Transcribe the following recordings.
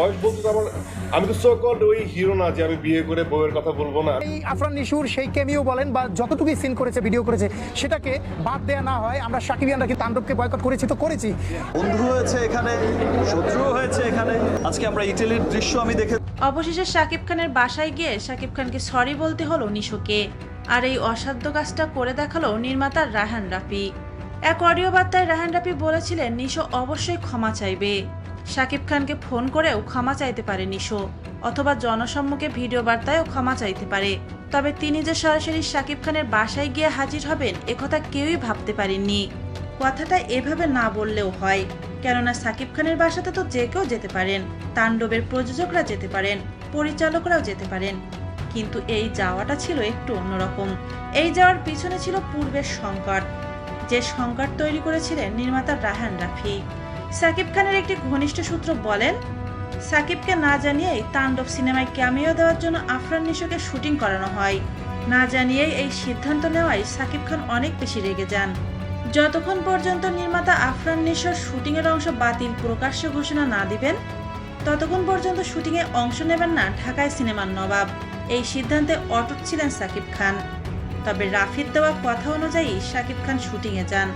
বয়স বলতে আমার আমি তো সো কল্ড ওই হিরো না যে আমি বিয়ে করে বউয়ের কথা বলব না। এই আফরান নিশুর সেই কেমিও বলেন বা যতটুকুই সিন করেছে ভিডিও করেছে সেটাকে বাদ দেয়া না হয়। আমরা সাকিবিয়ানরা কি তাণ্ডবকে বয়কট করেছি? তো করেছি। বন্ধু হয়েছে এখানে শত্রু হয়েছে এখানে। আজকে আমরা ইটালির দৃশ্য আমি দেখে অবশেষে শাকিব খানের বাসায় গিয়ে শাকিব খানকে সরি বলতে হলো নিশোকে। আর এই অসাধ্য কাজটা করে দেখাল নির্মাতা রাহান রাফি। এক অডিও বার্তায় রাহান রাফি বলেছিলেন নিশো অবশ্যই ক্ষমা চাইবে। শাকিব খানকে ফোন করেও ক্ষমা চাইতে পারে নিশো অথবা জনসম্মুখে ভিডিও বার্তায়ও ক্ষমা চাইতে পারে। তবে তিনি যে সরাসরি শাকিব খানের বাসায় গিয়ে হাজির হবেন একথা কেউই ভাবতে পারেননি। কথাটা এভাবে না বললেও হয়, কেননা সাকিব খানের বাসাতে তো যে কেউ যেতে পারেন, তাণ্ডবের প্রযোজকরা যেতে পারেন, পরিচালকরাও যেতে পারেন। কিন্তু এই যাওয়াটা ছিল একটু অন্যরকম। এই যাওয়ার পিছনে ছিল পূর্বের সংকট। যে সংকট তৈরি করেছিলেন নির্মাতা রাহান রাফি। সাকিব খানের একটি ঘনিষ্ঠ সূত্র বলেন, সাকিবকে না জানিয়েই তাণ্ডব সিনেমায় ক্যামিও দেওয়ার জন্য আফরান নিশোকে শুটিং করানো হয়। না জানিয়েই এই সিদ্ধান্ত নেওয়ায় সাকিব খান অনেক বেশি রেগে যান। যতক্ষণ পর্যন্ত নির্মাতা আফরান নিশোর শুটিংয়ের অংশ বাতিল প্রকাশ্য ঘোষণা না দিবেন, ততক্ষণ পর্যন্ত শুটিংয়ে অংশ নেবেন না ঢাকায় সিনেমার নবাব। এই সিদ্ধান্তে অটুট ছিলেন সাকিব খান। তবে রাফির দেওয়া কথা অনুযায়ী সাকিব খান শুটিংয়ে যান।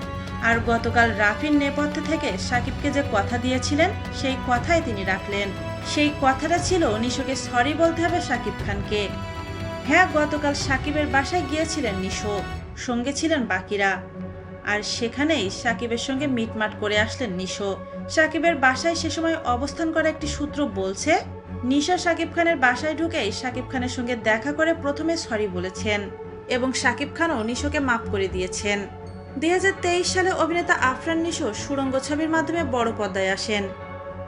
আর গতকাল রাফির নেপথ্যে থেকে সাকিবকে যে কথা দিয়েছিলেন, সেই কথাই তিনি রাখলেন। সেই কথাটা ছিল নিশোকে সরি বলতে হবে সাকিব খানকে। হ্যাঁ গতকাল সাকিবের বাসায় গিয়েছিলেন নিশো, সঙ্গে ছিলেন বাকিরা। আর সেখানেই সাকিবের সঙ্গে মিটমাট করে আসলেন নিশো। সাকিবের বাসায় সে সময় অবস্থান করা একটি সূত্র বলছে, নিশা সাকিব খানের বাসায় ঢুকেই সাকিব খানের সঙ্গে দেখা করে প্রথমে সরি বলেছেন। এবং সাকিব খানও নিশোকে মাফ করে দিয়েছেন। দুই হাজার তেইশ সালে অভিনেতা আফরান নিশো সুরঙ্গ ছবির মাধ্যমে বড় পর্দায় আসেন।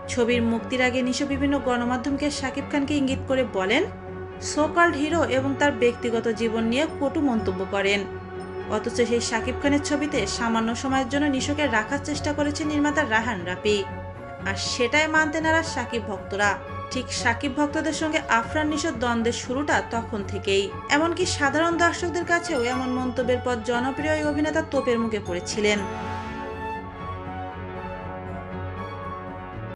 ছবির মুক্তির আগে নিশো বিভিন্ন গণমাধ্যমকে সাকিব খানকে ইঙ্গিত করে বলেন, সোকাল্ড হিরো এবং তার ব্যক্তিগত জীবন নিয়ে কটু মন্তব্য করেন। অথচ সেই সাকিব খানের ছবিতে সামান্য সময়ের জন্য নিশোকে রাখার চেষ্টা করেছে নির্মাতা রাহান রাফি। আর সেটাই মানতে নারাজ সাকিব ভক্তরা। ঠিক সাকিব ভক্তদের সঙ্গে আফরান নিশোর দ্বন্দ্বের শুরুটা তখন থেকেই। এমনকি সাধারণ দর্শকদের কাছেও এমন মন্তব্যের পর জনপ্রিয় অভিনেতা তোপের মুখে পড়েছিলেন।